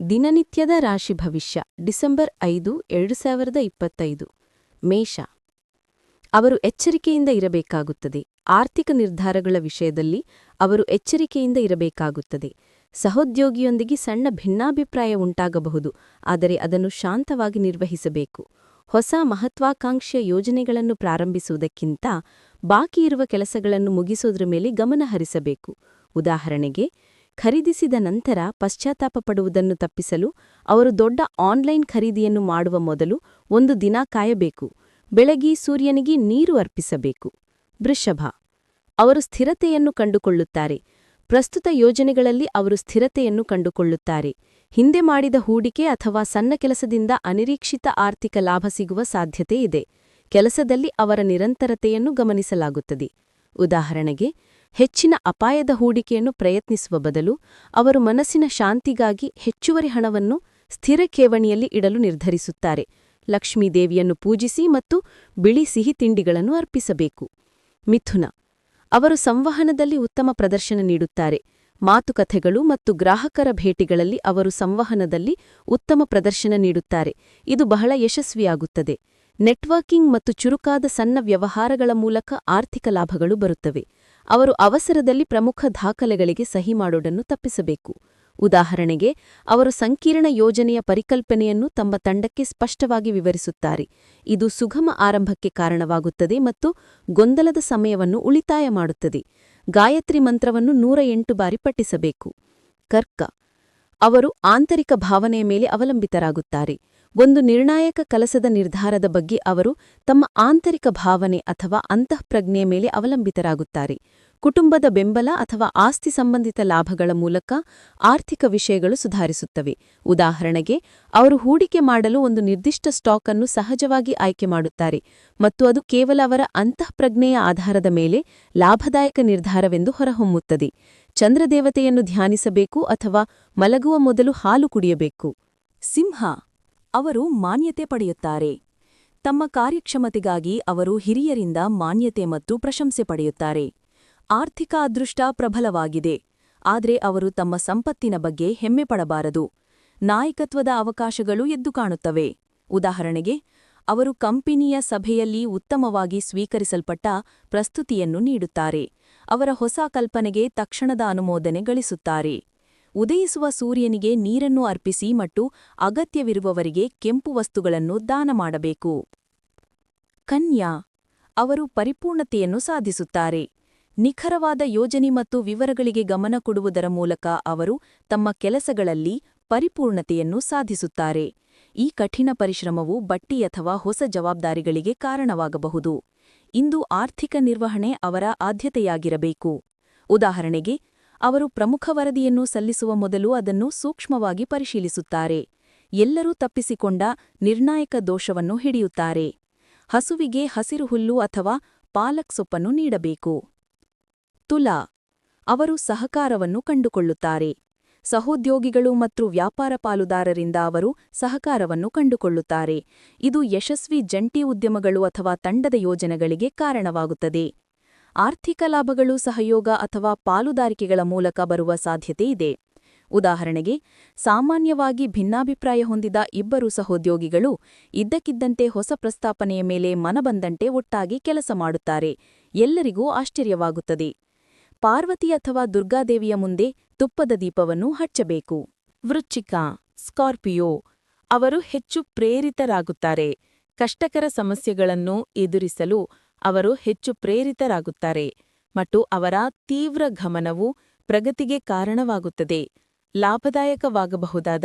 ದಿನನಿತ್ಯದ ರಾಶಿ ಭವಿಷ್ಯ, ಡಿಸೆಂಬರ್ ಐದು, ಎರಡು ಸಾವಿರದ ಇಪ್ಪತ್ತೈದು. ಮೇಷ. ಅವರು ಎಚ್ಚರಿಕೆಯಿಂದ ಇರಬೇಕಾಗುತ್ತದೆ. ಆರ್ಥಿಕ ನಿರ್ಧಾರಗಳ ವಿಷಯದಲ್ಲಿ ಅವರು ಎಚ್ಚರಿಕೆಯಿಂದ ಇರಬೇಕಾಗುತ್ತದೆ. ಸಹೋದ್ಯೋಗಿಯೊಂದಿಗೆ ಸಣ್ಣ ಭಿನ್ನಾಭಿಪ್ರಾಯ ಉಂಟಾಗಬಹುದು, ಆದರೆ ಅದನ್ನು ಶಾಂತವಾಗಿ ನಿರ್ವಹಿಸಬೇಕು. ಹೊಸ ಮಹತ್ವಾಕಾಂಕ್ಷೆಯ ಯೋಜನೆಗಳನ್ನು ಪ್ರಾರಂಭಿಸುವುದಕ್ಕಿಂತ ಬಾಕಿ ಇರುವ ಕೆಲಸಗಳನ್ನು ಮುಗಿಸೋದ್ರ ಮೇಲೆ ಗಮನ ಹರಿಸಬೇಕು. ಉದಾಹರಣೆಗೆ ಖರೀದಿಸಿದ ನಂತರ ಪಶ್ಚಾತ್ತಾಪ ಪಡುವುದನ್ನು ತಪ್ಪಿಸಲು ಅವರು ದೊಡ್ಡ ಆನ್ಲೈನ್ ಖರೀದಿಯನ್ನು ಮಾಡುವ ಮೊದಲು ಒಂದು ದಿನ ಕಾಯಬೇಕು. ಬೆಳಗಿ ಸೂರ್ಯನಿಗೆ ನೀರು ಅರ್ಪಿಸಬೇಕು. ವೃಷಭ ಅವರು ಸ್ಥಿರತೆಯನ್ನು ಕಂಡುಕೊಳ್ಳುತ್ತಾರೆ. ಪ್ರಸ್ತುತ ಯೋಜನೆಗಳಲ್ಲಿ ಅವರು ಸ್ಥಿರತೆಯನ್ನು ಕಂಡುಕೊಳ್ಳುತ್ತಾರೆ. ಹಿಂದೆ ಮಾಡಿದ ಹೂಡಿಕೆ ಅಥವಾ ಸಣ್ಣ ಕೆಲಸದಿಂದ ಅನಿರೀಕ್ಷಿತ ಆರ್ಥಿಕ ಲಾಭ ಸಿಗುವ ಸಾಧ್ಯತೆ ಇದೆ. ಕೆಲಸದಲ್ಲಿ ಅವರ ನಿರಂತರತೆಯನ್ನು ಗಮನಿಸಲಾಗುತ್ತದೆ. ಉದಾಹರಣೆಗೆ ಹೆಚ್ಚಿನ ಅಪಾಯದ ಹೂಡಿಕೆಯನ್ನು ಪ್ರಯತ್ನಿಸುವ ಬದಲು ಅವರು ಮನಸ್ಸಿನ ಶಾಂತಿಗಾಗಿ ಹೆಚ್ಚುವರಿ ಹಣವನ್ನು ಸ್ಥಿರ ಕೇವಣಿಯಲ್ಲಿ ಇಡಲು ನಿರ್ಧರಿಸುತ್ತಾರೆ. ಲಕ್ಷ್ಮೀದೇವಿಯನ್ನು ಪೂಜಿಸಿ ಮತ್ತು ಬಿಳಿ ಸಿಹಿ ತಿಂಡಿಗಳನ್ನು ಅರ್ಪಿಸಬೇಕು. ಮಿಥುನ. ಅವರು ಸಂವಹನದಲ್ಲಿ ಉತ್ತಮ ಪ್ರದರ್ಶನ ನೀಡುತ್ತಾರೆ. ಮಾತುಕಥೆಗಳು ಮತ್ತು ಗ್ರಾಹಕರ ಭೇಟಿಗಳಲ್ಲಿ ಅವರು ಸಂವಹನದಲ್ಲಿ ಉತ್ತಮ ಪ್ರದರ್ಶನ ನೀಡುತ್ತಾರೆ. ಇದು ಬಹಳ ಯಶಸ್ವಿಯಾಗುತ್ತದೆ. ನೆಟ್ವರ್ಕಿಂಗ್ ಮತ್ತು ಚುರುಕಾದ ಸಣ್ಣ ವ್ಯವಹಾರಗಳ ಮೂಲಕ ಆರ್ಥಿಕ ಲಾಭಗಳು ಬರುತ್ತವೆ. ಅವರು ಅವಸರದಲ್ಲಿ ಪ್ರಮುಖ ದಾಖಲೆಗಳಿಗೆ ಸಹಿ ಮಾಡೋದನ್ನು ತಪ್ಪಿಸಬೇಕು. ಉದಾಹರಣೆಗೆ, ಅವರು ಸಂಕೀರ್ಣ ಯೋಜನೆಯ ಪರಿಕಲ್ಪನೆಯನ್ನು ತಮ್ಮ ತಂಡಕ್ಕೆ ಸ್ಪಷ್ಟವಾಗಿ ವಿವರಿಸುತ್ತಾರೆ. ಇದು ಸುಗಮ ಆರಂಭಕ್ಕೆ ಕಾರಣವಾಗುತ್ತದೆ ಮತ್ತು ಗೊಂದಲದ ಸಮಯವನ್ನು ಉಳಿತಾಯ ಮಾಡುತ್ತದೆ. ಗಾಯತ್ರಿ ಮಂತ್ರವನ್ನು ನೂರ ಎಂಟು ಬಾರಿ ಪಠಿಸಬೇಕು. ಕರ್ಕ ಅವರು ಆಂತರಿಕ ಭಾವನೆಯ ಮೇಲೆ ಅವಲಂಬಿತರಾಗುತ್ತಾರೆ. ಒಂದು ನಿರ್ಣಾಯಕ ಕೆಲಸದ ನಿರ್ಧಾರದ ಬಗ್ಗೆ ಅವರು ತಮ್ಮ ಆಂತರಿಕ ಭಾವನೆ ಅಥವಾ ಅಂತಃಪ್ರಜ್ಞೆಯ ಮೇಲೆ ಅವಲಂಬಿತರಾಗುತ್ತಾರೆ. ಕುಟುಂಬದ ಬೆಂಬಲ ಅಥವಾ ಆಸ್ತಿ ಸಂಬಂಧಿತ ಲಾಭಗಳ ಮೂಲಕ ಆರ್ಥಿಕ ವಿಷಯಗಳು ಸುಧಾರಿಸುತ್ತವೆ. ಉದಾಹರಣೆಗೆ, ಅವರು ಹೂಡಿಕೆ ಮಾಡಲು ಒಂದು ನಿರ್ದಿಷ್ಟ ಸ್ಟಾಕ್ ಅನ್ನು ಸಹಜವಾಗಿ ಆಯ್ಕೆ ಮಾಡುತ್ತಾರೆ ಮತ್ತು ಅದು ಕೇವಲ ಅವರ ಅಂತಃಪ್ರಜ್ಞೆಯ ಆಧಾರದ ಮೇಲೆ ಲಾಭದಾಯಕ ನಿರ್ಧಾರವೆಂದು ಹೊರಹೊಮ್ಮುತ್ತದೆ. ಚಂದ್ರದೇವತೆಯನ್ನು ಧ್ಯಾನಿಸಬೇಕು ಅಥವಾ ಮಲಗುವ ಮೊದಲು ಹಾಲು ಕುಡಿಯಬೇಕು. ಸಿಂಹ, ಅವರು ಮಾನ್ಯತೆ ಪಡೆಯುತ್ತಾರೆ. ತಮ್ಮ ಕಾರ್ಯಕ್ಷಮತೆಗಾಗಿ ಅವರು ಹಿರಿಯರಿಂದ ಮಾನ್ಯತೆ ಮತ್ತು ಪ್ರಶಂಸೆ ಪಡೆಯುತ್ತಾರೆ. ಆರ್ಥಿಕ ಅದೃಷ್ಟ ಪ್ರಬಲವಾಗಿದೆ, ಆದರೆ ಅವರು ತಮ್ಮ ಸಂಪತ್ತಿನ ಬಗ್ಗೆ ಹೆಮ್ಮೆಪಡಬಾರದು ನಾಯಕತ್ವದ ಅವಕಾಶಗಳು ಎದ್ದು ಕಾಣುತ್ತವೆ. ಉದಾಹರಣೆಗೆ, ಅವರು ಕಂಪನಿಯ ಸಭೆಯಲ್ಲಿ ಉತ್ತಮವಾಗಿ ಸ್ವೀಕರಿಸಲ್ಪಟ್ಟ ಪ್ರಸ್ತುತಿಯನ್ನು ನೀಡುತ್ತಾರೆ. ಅವರ ಹೊಸ ಕಲ್ಪನೆಗೆ ತಕ್ಷಣದ ಅನುಮೋದನೆ ಗಳಿಸುತ್ತಾರೆ. ಉದಯಿಸುವ ಸೂರ್ಯನಿಗೆ ನೀರನ್ನು ಅರ್ಪಿಸಿ ಮತ್ತು ಅಗತ್ಯವಿರುವವರಿಗೆ ಕೆಂಪು ವಸ್ತುಗಳನ್ನು ದಾನ ಮಾಡಬೇಕು. ಕನ್ಯಾ, ಅವರು ಪರಿಪೂರ್ಣತೆಯನ್ನು ಸಾಧಿಸುತ್ತಾರೆ. ನಿಖರವಾದ ಯೋಜನೆ ಮತ್ತು ವಿವರಗಳಿಗೆ ಗಮನ ಕೊಡುವುದರ ಮೂಲಕ ಅವರು ತಮ್ಮ ಕೆಲಸಗಳಲ್ಲಿ ಪರಿಪೂರ್ಣತೆಯನ್ನು ಸಾಧಿಸುತ್ತಾರೆ. ಈ ಕಠಿಣ ಪರಿಶ್ರಮವು ಬಟ್ಟಿ ಅಥವಾ ಹೊಸ ಜವಾಬ್ದಾರಿಗಳಿಗೆ ಕಾರಣವಾಗಬಹುದು. ಇಂದು ಆರ್ಥಿಕ ನಿರ್ವಹಣೆ ಅವರ ಆದ್ಯತೆಯಾಗಿರಬೇಕು. ಉದಾಹರಣೆಗೆ, ಅವರು ಪ್ರಮುಖ ವರದಿಯನ್ನು ಸಲ್ಲಿಸುವ ಮೊದಲು ಅದನ್ನು ಸೂಕ್ಷ್ಮವಾಗಿ ಪರಿಶೀಲಿಸುತ್ತಾರೆ. ಎಲ್ಲರೂ ತಪ್ಪಿಸಿಕೊಂಡ ನಿರ್ಣಾಯಕ ದೋಷವನ್ನು ಹಿಡಿಯುತ್ತಾರೆ. ಹಸುವಿಗೆ ಹಸಿರು ಹುಲ್ಲು ಅಥವಾ ಪಾಲಕ್ ಸೊಪ್ಪನ್ನು ನೀಡಬೇಕು. ತುಲಾ. ಅವರು ಸಹಕಾರವನ್ನು ಕಂಡುಕೊಳ್ಳುತ್ತಾರೆ. ಸಹೋದ್ಯೋಗಿಗಳು ಮತ್ತು ವ್ಯಾಪಾರ ಪಾಲುದಾರರಿಂದ ಅವರು ಸಹಕಾರವನ್ನು ಕಂಡುಕೊಳ್ಳುತ್ತಾರೆ. ಇದು ಯಶಸ್ವಿ ಜಂಟಿ ಉದ್ಯಮಗಳು ಅಥವಾ ತಂಡದ ಯೋಜನೆಗಳಿಗೆ ಕಾರಣವಾಗುತ್ತದೆ. ಆರ್ಥಿಕ ಲಾಭಗಳು ಸಹಯೋಗ ಅಥವಾ ಪಾಲುದಾರಿಕೆಗಳ ಮೂಲಕ ಬರುವ ಸಾಧ್ಯತೆ ಇದೆ. ಉದಾಹರಣೆಗೆ, ಸಾಮಾನ್ಯವಾಗಿ ಭಿನ್ನಾಭಿಪ್ರಾಯ ಹೊಂದಿದ ಇಬ್ಬರು ಸಹೋದ್ಯೋಗಿಗಳು ಇದ್ದಕ್ಕಿದ್ದಂತೆ ಹೊಸ ಪ್ರಸ್ತಾಪನೆಯ ಮೇಲೆ ಮನಬಂದಂತೆ ಒಟ್ಟಾಗಿ ಕೆಲಸ ಮಾಡುತ್ತಾರೆ. ಎಲ್ಲರಿಗೂ ಆಶ್ಚರ್ಯವಾಗುತ್ತದೆ. ಪಾರ್ವತಿ ಅಥವಾ ದುರ್ಗಾದೇವಿಯ ಮುಂದೆ ತುಪ್ಪದ ದೀಪವನ್ನು ಹಚ್ಚಬೇಕು. ವೃಚ್ಚಿಕ, ಸ್ಕಾರ್ಪಿಯೋ, ಅವರು ಹೆಚ್ಚು ಪ್ರೇರಿತರಾಗುತ್ತಾರೆ. ಕಷ್ಟಕರ ಸಮಸ್ಯೆಗಳನ್ನು ಎದುರಿಸಲು ಅವರು ಹೆಚ್ಚು ಪ್ರೇರಿತರಾಗುತ್ತಾರೆ ಮತ್ತು ಅವರ ತೀವ್ರ ಗಮನವು ಪ್ರಗತಿಗೆ ಕಾರಣವಾಗುತ್ತದೆ. ಲಾಭದಾಯಕವಾಗಬಹುದಾದ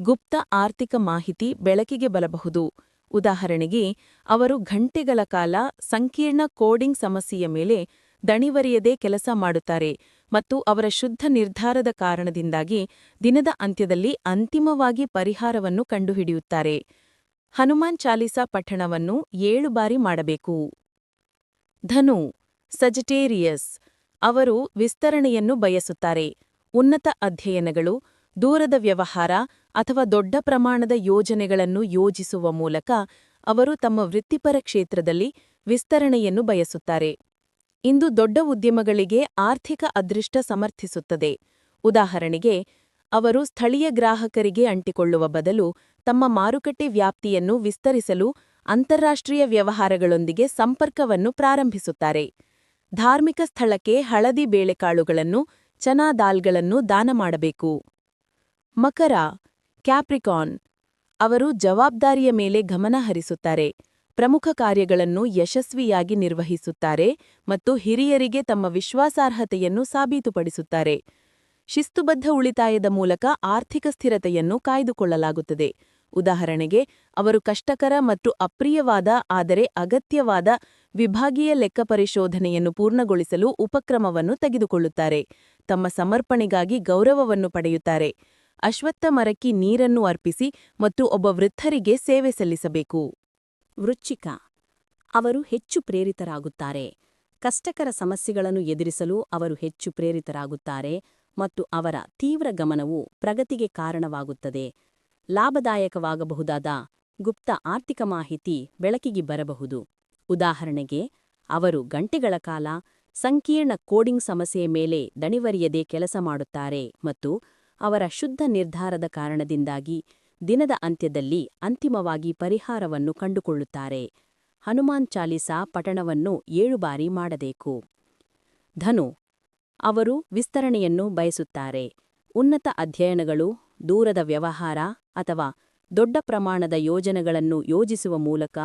ಗುಪ್ತ ಆರ್ಥಿಕ ಮಾಹಿತಿ ಬೆಳಕಿಗೆ ಬರಬಹುದು. ಉದಾಹರಣೆಗೆ, ಅವರು ಗಂಟೆಗಳ ಕಾಲ ಸಂಕೀರ್ಣ ಕೋಡಿಂಗ್ ಸಮಸ್ಯೆಯ ಮೇಲೆ ದಣಿವರಿಯದೆ ಕೆಲಸ ಮಾಡುತ್ತಾರೆ ಮತ್ತು ಅವರ ಶುದ್ಧ ನಿರ್ಧಾರದ ಕಾರಣದಿಂದಾಗಿ ದಿನದ ಅಂತ್ಯದಲ್ಲಿ ಅಂತಿಮವಾಗಿ ಪರಿಹಾರವನ್ನು ಕಂಡುಹಿಡಿಯುತ್ತಾರೆ. ಹನುಮಾನ್ ಚಾಲಿಸಾ ಪಠಣವನ್ನು ಏಳು ಬಾರಿ ಮಾಡಬೇಕು. ಧನು, ಸಜಟೇರಿಯಸ್, ಅವರು ವಿಸ್ತರಣೆಯನ್ನು ಬಯಸುತ್ತಾರೆ. ಉನ್ನತ ಅಧ್ಯಯನಗಳು, ದೂರದ ವ್ಯವಹಾರ ಅಥವಾ ದೊಡ್ಡ ಪ್ರಮಾಣದ ಯೋಜನೆಗಳನ್ನು ಯೋಜಿಸುವ ಮೂಲಕ ಅವರು ತಮ್ಮ ವೃತ್ತಿಪರ ಕ್ಷೇತ್ರದಲ್ಲಿ ವಿಸ್ತರಣೆಯನ್ನು ಬಯಸುತ್ತಾರೆ. ಇಂದು ದೊಡ್ಡ ಉದ್ಯಮಗಳಿಗೆ ಆರ್ಥಿಕ ಅದೃಷ್ಟ ಸಮರ್ಥಿಸುತ್ತದೆ. ಉದಾಹರಣೆಗೆ, ಅವರು ಸ್ಥಳೀಯ ಗ್ರಾಹಕರಿಗೆ ಅಂಟಿಕೊಳ್ಳುವ ಬದಲು ತಮ್ಮ ಮಾರುಕಟ್ಟೆ ವ್ಯಾಪ್ತಿಯನ್ನು ವಿಸ್ತರಿಸಲು ಅಂತಾರಾಷ್ಟ್ರೀಯ ವ್ಯವಹಾರಗಳೊಂದಿಗೆ ಸಂಪರ್ಕವನ್ನು ಪ್ರಾರಂಭಿಸುತ್ತಾರೆ. ಧಾರ್ಮಿಕ ಸ್ಥಳಕ್ಕೆ ಹಳದಿ ಬೇಳೆಕಾಳುಗಳನ್ನು, ಚನಾ ದಾಲ್ಗಳನ್ನು ದಾನ ಮಾಡಬೇಕು. ಮಕರ ಕ್ಯಾಪ್ರಿಕಾನ್ ಅವರು ಜವಾಬ್ದಾರಿಯ ಮೇಲೆ ಗಮನ ಹರಿಸುತ್ತಾರೆ. ಪ್ರಮುಖ ಕಾರ್ಯಗಳನ್ನು ಯಶಸ್ವಿಯಾಗಿ ನಿರ್ವಹಿಸುತ್ತಾರೆ ಮತ್ತು ಹಿರಿಯರಿಗೆ ತಮ್ಮ ವಿಶ್ವಾಸಾರ್ಹತೆಯನ್ನು ಸಾಬೀತುಪಡಿಸುತ್ತಾರೆ. ಶಿಸ್ತುಬದ್ಧ ಉಳಿತಾಯದ ಮೂಲಕ ಆರ್ಥಿಕ ಸ್ಥಿರತೆಯನ್ನು ಕಾಯ್ದುಕೊಳ್ಳಲಾಗುತ್ತದೆ. ಉದಾಹರಣೆಗೆ, ಅವರು ಕಷ್ಟಕರ ಮತ್ತು ಅಪ್ರಿಯವಾದ, ಆದರೆ ಅಗತ್ಯವಾದ ವಿಭಾಗೀಯ ಲೆಕ್ಕಪರಿಶೋಧನೆಯನ್ನು ಪೂರ್ಣಗೊಳಿಸಲು ಉಪಕ್ರಮವನ್ನು ತೆಗೆದುಕೊಳ್ಳುತ್ತಾರೆ. ತಮ್ಮ ಸಮರ್ಪಣೆಗಾಗಿ ಗೌರವವನ್ನು ಪಡೆಯುತ್ತಾರೆ. ಅಶ್ವತ್ಥ ಮರಕ್ಕೆ ನೀರನ್ನು ಅರ್ಪಿಸಿ ಮತ್ತು ಒಬ್ಬ ವೃದ್ಧರಿಗೆ ಸೇವೆ ಸಲ್ಲಿಸಬೇಕು. ವೃಶ್ಚಿಕ ಅವರು ಹೆಚ್ಚು ಪ್ರೇರಿತರಾಗುತ್ತಾರೆ. ಕಷ್ಟಕರ ಸಮಸ್ಯೆಗಳನ್ನು ಎದುರಿಸಲು ಅವರು ಹೆಚ್ಚು ಪ್ರೇರಿತರಾಗುತ್ತಾರೆ ಮತ್ತು ಅವರ ತೀವ್ರ ಗಮನವು ಪ್ರಗತಿಗೆ ಕಾರಣವಾಗುತ್ತದೆ. ಲಾಭದಾಯಕವಾಗಬಹುದಾದ ಗುಪ್ತ ಆರ್ಥಿಕ ಮಾಹಿತಿ ಬೆಳಕಿಗೆ ಬರಬಹುದು. ಉದಾಹರಣೆಗೆ, ಅವರು ಗಂಟೆಗಳ ಕಾಲ ಸಂಕೀರ್ಣ ಕೋಡಿಂಗ್ ಸಮಸ್ಯೆಯ ಮೇಲೆ ದಣಿವರಿಯದೆ ಕೆಲಸ ಮಾಡುತ್ತಾರೆ ಮತ್ತು ಅವರ ಶುದ್ಧ ನಿರ್ಧಾರದ ಕಾರಣದಿಂದಾಗಿ ದಿನದ ಅಂತ್ಯದಲ್ಲಿ ಅಂತಿಮವಾಗಿ ಪರಿಹಾರವನ್ನು ಕಂಡುಕೊಳ್ಳುತ್ತಾರೆ. ಹನುಮಾನ್ ಚಾಲಿಸಾ ಪಠಣವನ್ನು ಏಳು ಬಾರಿ ಮಾಡಬೇಕು. ಧನು, ಅವರು ವಿಸ್ತರಣೆಯನ್ನು ಬಯಸುತ್ತಾರೆ. ಉನ್ನತ ಅಧ್ಯಯನಗಳು, ದೂರದ ವ್ಯವಹಾರ ಅಥವಾ ದೊಡ್ಡ ಪ್ರಮಾಣದ ಯೋಜನೆಗಳನ್ನು ಯೋಜಿಸುವ ಮೂಲಕ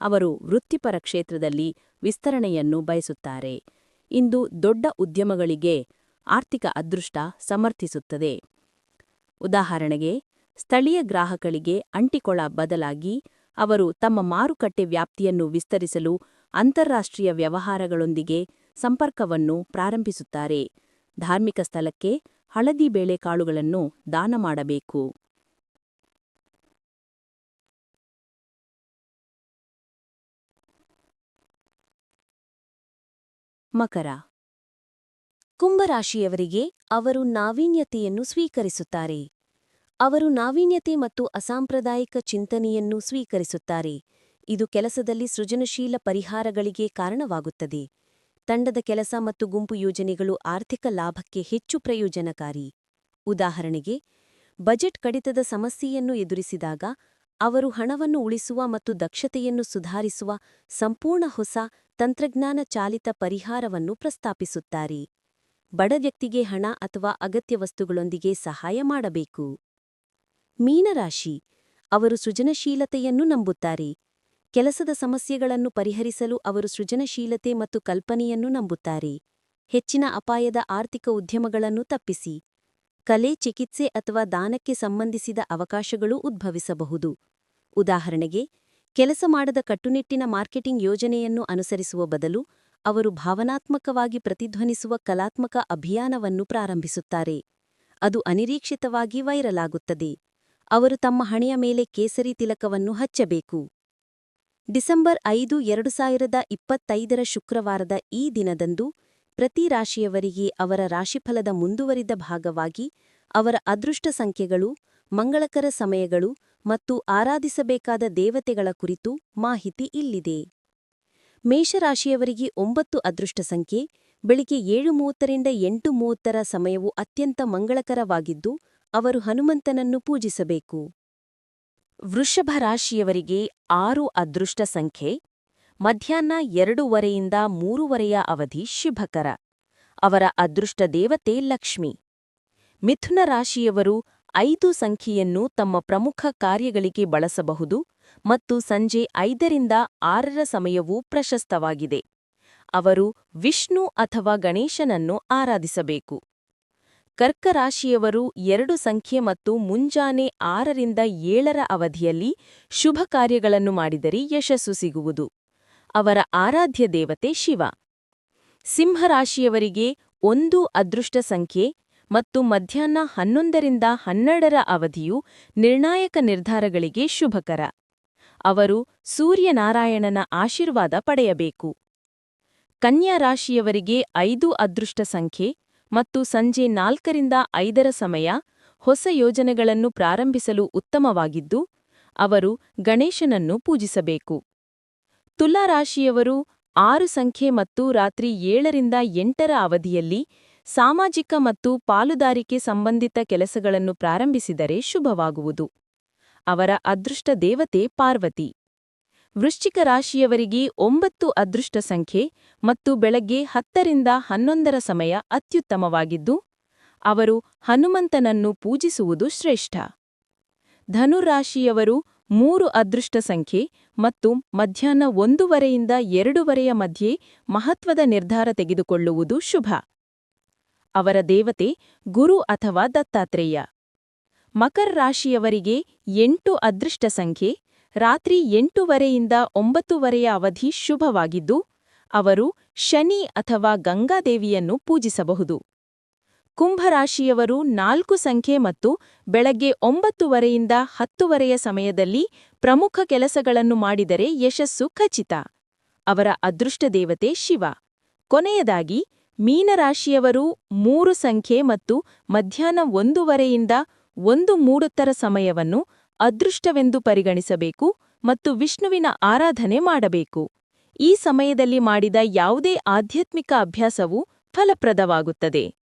ಅವರು ವೃತ್ತಿಪರ ಕ್ಷೇತ್ರದಲ್ಲಿ ವಿಸ್ತರಣೆಯನ್ನು ಬಯಸುತ್ತಾರೆ. ಇಂದು ದೊಡ್ಡ ಉದ್ಯಮಗಳಿಗೆ ಆರ್ಥಿಕ ಅದೃಷ್ಟ ಸಮರ್ಥಿಸುತ್ತದೆ. ಉದಾಹರಣೆಗೆ ಸ್ಥಳೀಯ ಗ್ರಾಹಕರಿಗೆ ಅಂಟಿಕೊಳ ಬದಲಾಗಿ ಅವರು ತಮ್ಮ ಮಾರುಕಟ್ಟೆ ವ್ಯಾಪ್ತಿಯನ್ನು ವಿಸ್ತರಿಸಲು ಅಂತಾರಾಷ್ಟ್ರೀಯ ವ್ಯವಹಾರಗಳೊಂದಿಗೆ ಸಂಪರ್ಕವನ್ನು ಪ್ರಾರಂಭಿಸುತ್ತಾರೆ. ಧಾರ್ಮಿಕ ಸ್ಥಳಕ್ಕೆ ಹಳದಿ ಬೇಳೆಕಾಳುಗಳನ್ನು ದಾನ ಮಾಡಬೇಕು. ಮಕರ ಕುಂಭರಾಶಿಯವರಿಗೆ ಅವರು ನಾವೀನ್ಯತೆಯನ್ನು ಸ್ವೀಕರಿಸುತ್ತಾರೆ. ಅವರು ನಾವೀನ್ಯತೆ ಮತ್ತು ಅಸಾಂಪ್ರದಾಯಿಕ ಚಿಂತನೆಯನ್ನು ಸ್ವೀಕರಿಸುತ್ತಾರೆ. ಇದು ಕೆಲಸದಲ್ಲಿ ಸೃಜನಶೀಲ ಪರಿಹಾರಗಳಿಗೆ ಕಾರಣವಾಗುತ್ತದೆ. ತಂಡದ ಕೆಲಸ ಮತ್ತು ಗುಂಪು ಯೋಜನೆಗಳು ಆರ್ಥಿಕ ಲಾಭಕ್ಕೆ ಹೆಚ್ಚು ಪ್ರಯೋಜನಕಾರಿ. ಉದಾಹರಣೆಗೆ, ಬಜೆಟ್ ಕಡಿತದ ಸಮಸ್ಯೆಯನ್ನು ಎದುರಿಸಿದಾಗ ಅವರು ಹಣವನ್ನು ಉಳಿಸುವ ಮತ್ತು ದಕ್ಷತೆಯನ್ನು ಸುಧಾರಿಸುವ ಸಂಪೂರ್ಣ ಹೊಸ ತಂತ್ರಜ್ಞಾನ ಚಾಲಿತ ಪರಿಹಾರವನ್ನು ಪ್ರಸ್ತಾಪಿಸುತ್ತಾರೆ. ಬಡ ವ್ಯಕ್ತಿಗೆ ಹಣ ಅಥವಾ ಅಗತ್ಯ ವಸ್ತುಗಳೊಂದಿಗೆ ಸಹಾಯ ಮಾಡಬೇಕು. ಮೀನರಾಶಿ. ಅವರು ಸೃಜನಶೀಲತೆಯನ್ನು ನಂಬುತ್ತಾರೆ. ಕೆಲಸದ ಸಮಸ್ಯೆಗಳನ್ನು ಪರಿಹರಿಸಲು ಅವರು ಸೃಜನಶೀಲತೆ ಮತ್ತು ಕಲ್ಪನೆಯನ್ನು ನಂಬುತ್ತಾರೆ. ಹೆಚ್ಚಿನ ಅಪಾಯದ ಆರ್ಥಿಕ ಉದ್ಯಮಗಳನ್ನು ತಪ್ಪಿಸಿ. ಕಲೆ, ಚಿಕಿತ್ಸೆ ಅಥವಾ ದಾನಕ್ಕೆ ಸಂಬಂಧಿಸಿದ ಅವಕಾಶಗಳು ಉದ್ಭವಿಸಬಹುದು. ಉದಾಹರಣೆಗೆ, ಕೆಲಸ ಮಾಡದ ಕಟ್ಟುನಿಟ್ಟಿನ ಮಾರ್ಕೆಟಿಂಗ್ ಯೋಜನೆಯನ್ನು ಅನುಸರಿಸುವ ಬದಲು ಅವರು ಭಾವನಾತ್ಮಕವಾಗಿ ಪ್ರತಿಧ್ವನಿಸುವ ಕಲಾತ್ಮಕ ಅಭಿಯಾನವನ್ನು ಪ್ರಾರಂಭಿಸುತ್ತಾರೆ. ಅದು ಅನಿರೀಕ್ಷಿತವಾಗಿ ವೈರಲ್ ಆಗುತ್ತದೆ. ಅವರು ತಮ್ಮ ಹಣೆಯ ಮೇಲೆ ಕೇಸರಿ ತಿಲಕವನ್ನು ಹಚ್ಚಬೇಕು. ಡಿಸೆಂಬರ್ ಐದು, ಎರಡು ಸಾವಿರದ ಇಪ್ಪತ್ತೈದರ ಶುಕ್ರವಾರದ ಈ ದಿನದಂದು ಪ್ರತಿ ರಾಶಿಯವರಿಗೆ ಅವರ ರಾಶಿಫಲದ ಮುಂದುವರಿದ ಭಾಗವಾಗಿ ಅವರ ಅದೃಷ್ಟ ಸಂಖ್ಯೆಗಳು, ಮಂಗಳಕರ ಸಮಯಗಳು ಮತ್ತು ಆರಾಧಿಸಬೇಕಾದ ದೇವತೆಗಳ ಕುರಿತು ಮಾಹಿತಿ ಇಲ್ಲಿದೆ. ಮೇಷರಾಶಿಯವರಿಗೆ ಒಂಬತ್ತು ಅದೃಷ್ಟ ಸಂಖ್ಯೆ, ಬೆಳಿಗ್ಗೆ ಏಳು ಮೂವತ್ತರಿಂದ ಎಂಟು ಮೂವತ್ತರ ಸಮಯವು ಅತ್ಯಂತ ಮಂಗಳಕರವಾಗಿದ್ದು ಅವರು ಹನುಮಂತನನ್ನು ಪೂಜಿಸಬೇಕು. ವೃಷಭ ರಾಶಿಯವರಿಗೆ ಆರು ಅದೃಷ್ಟ ಸಂಖ್ಯೆ, ಮಧ್ಯಾಹ್ನ ಎರಡೂವರೆಯಿಂದ ಮೂರುವರೆಯ ಅವಧಿ ಶುಭಕರ. ಅವರ ಅದೃಷ್ಟ ದೇವತೆ ಲಕ್ಷ್ಮಿ. ಮಿಥುನ ರಾಶಿಯವರು ಐದು ಸಂಖ್ಯೆಯನ್ನು ತಮ್ಮ ಪ್ರಮುಖ ಕಾರ್ಯಗಳಿಗೆ ಬಳಸಬಹುದು ಮತ್ತು ಸಂಜೆ ಐದರಿಂದ ಆರರ ಸಮಯವೂ ಪ್ರಶಸ್ತವಾಗಿದೆ. ಅವರು ವಿಷ್ಣು ಅಥವಾ ಗಣೇಶನನ್ನು ಆರಾಧಿಸಬೇಕು. ಕರ್ಕರಾಶಿಯವರು ಎರಡು ಸಂಖ್ಯೆ ಮತ್ತು ಮುಂಜಾನೆ ಆರರಿಂದ ಏಳರ ಅವಧಿಯಲ್ಲಿ ಶುಭ ಕಾರ್ಯಗಳನ್ನು ಮಾಡಿದರೆ ಯಶಸ್ಸು ಸಿಗುವುದು. ಅವರ ಆರಾಧ್ಯ ದೇವತೆ ಶಿವ. ಸಿಂಹರಾಶಿಯವರಿಗೆ ಒಂದು ಅದೃಷ್ಟ ಸಂಖ್ಯೆ ಮತ್ತು ಮಧ್ಯಾಹ್ನ ಹನ್ನೊಂದರಿಂದ ಹನ್ನೆರಡರ ಅವಧಿಯು ನಿರ್ಣಾಯಕ ನಿರ್ಧಾರಗಳಿಗೆ ಶುಭಕರ. ಅವರು ಸೂರ್ಯನಾರಾಯಣನ ಆಶೀರ್ವಾದ ಪಡೆಯಬೇಕು. ಕನ್ಯಾ ರಾಶಿಯವರಿಗೆ ಐದು ಅದೃಷ್ಟ ಸಂಖ್ಯೆ ಮತ್ತು ಸಂಜೆ ನಾಲ್ಕರಿಂದ ಐದರ ಸಮಯ ಹೊಸ ಯೋಜನೆಗಳನ್ನು ಪ್ರಾರಂಭಿಸಲು ಉತ್ತಮವಾಗಿದ್ದು, ಅವರು ಗಣೇಶನನ್ನು ಪೂಜಿಸಬೇಕು. ತುಲಾರಾಶಿಯವರು ಆರು ಸಂಖ್ಯೆ ಮತ್ತು ರಾತ್ರಿ ಏಳರಿಂದ ಎಂಟರ ಅವಧಿಯಲ್ಲಿ ಸಾಮಾಜಿಕ ಮತ್ತು ಪಾಲುದಾರಿಕೆ ಸಂಬಂಧಿತ ಕೆಲಸಗಳನ್ನು ಪ್ರಾರಂಭಿಸಿದರೆ ಶುಭವಾಗುವುದು. ಅವರ ಅದೃಷ್ಟ ದೇವತೆ ಪಾರ್ವತಿ. ವೃಶ್ಚಿಕ ರಾಶಿಯವರಿಗೆ ಒಂಬತ್ತು ಅದೃಷ್ಟ ಸಂಖ್ಯೆ ಮತ್ತು ಬೆಳಗ್ಗೆ ಹತ್ತರಿಂದ ಹನ್ನೊಂದರ ಸಮಯ ಅತ್ಯುತ್ತಮವಾಗಿದ್ದು, ಅವರು ಹನುಮಂತನನ್ನು ಪೂಜಿಸುವುದು ಶ್ರೇಷ್ಠ. ಧನುರಾಶಿಯವರು ಮೂರು ಅದೃಷ್ಟ ಸಂಖ್ಯೆ ಮತ್ತು ಮಧ್ಯಾಹ್ನ ಒಂದೂವರೆಯಿಂದ ಎರಡೂವರೆಯ ಮಧ್ಯೆ ಮಹತ್ವದ ನಿರ್ಧಾರ ತೆಗೆದುಕೊಳ್ಳುವುದು ಶುಭ. ಅವರ ದೇವತೆ ಗುರು ಅಥವಾ ದತ್ತಾತ್ರೇಯ. ಮಕರ ರಾಶಿಯವರಿಗೆ ಎಂಟು ಅದೃಷ್ಟ ಸಂಖ್ಯೆ ರಾತ್ರಿ ಎಂಟೂವರೆಯಿಂದ ಒಂಬತ್ತುವರೆಯ ಅವಧಿ ಶುಭವಾಗಿದ್ದು, ಅವರು ಶನಿ ಅಥವಾ ಗಂಗಾದೇವಿಯನ್ನು ಪೂಜಿಸಬಹುದು. ಕುಂಭರಾಶಿಯವರು ನಾಲ್ಕು ಸಂಖ್ಯೆ ಮತ್ತು ಬೆಳಗ್ಗೆ ಒಂಬತ್ತುವರೆಯಿಂದ ಹತ್ತುವರೆಯ ಸಮಯದಲ್ಲಿ ಪ್ರಮುಖ ಕೆಲಸಗಳನ್ನು ಮಾಡಿದರೆ ಯಶಸ್ಸು ಖಚಿತ. ಅವರ ಅದೃಷ್ಟ ದೇವತೆ ಶಿವ. ಕೊನೆಯದಾಗಿ, ಮೀನರಾಶಿಯವರು ಮೂರು ಸಂಖ್ಯೆ ಮತ್ತು ಮಧ್ಯಾಹ್ನ ಒಂದೂವರೆಯಿಂದ ಒಂದು ಮೂಡುತ್ತರ ಸಮಯವನ್ನು ಅದೃಷ್ಟವೆಂದು ಪರಿಗಣಿಸಬೇಕು ಮತ್ತು ವಿಷ್ಣುವಿನ ಆರಾಧನೆ ಮಾಡಬೇಕು. ಈ ಸಮಯದಲ್ಲಿ ಮಾಡಿದ ಯಾವುದೇ ಆಧ್ಯಾತ್ಮಿಕ ಅಭ್ಯಾಸವು ಫಲಪ್ರದವಾಗುತ್ತದೆ.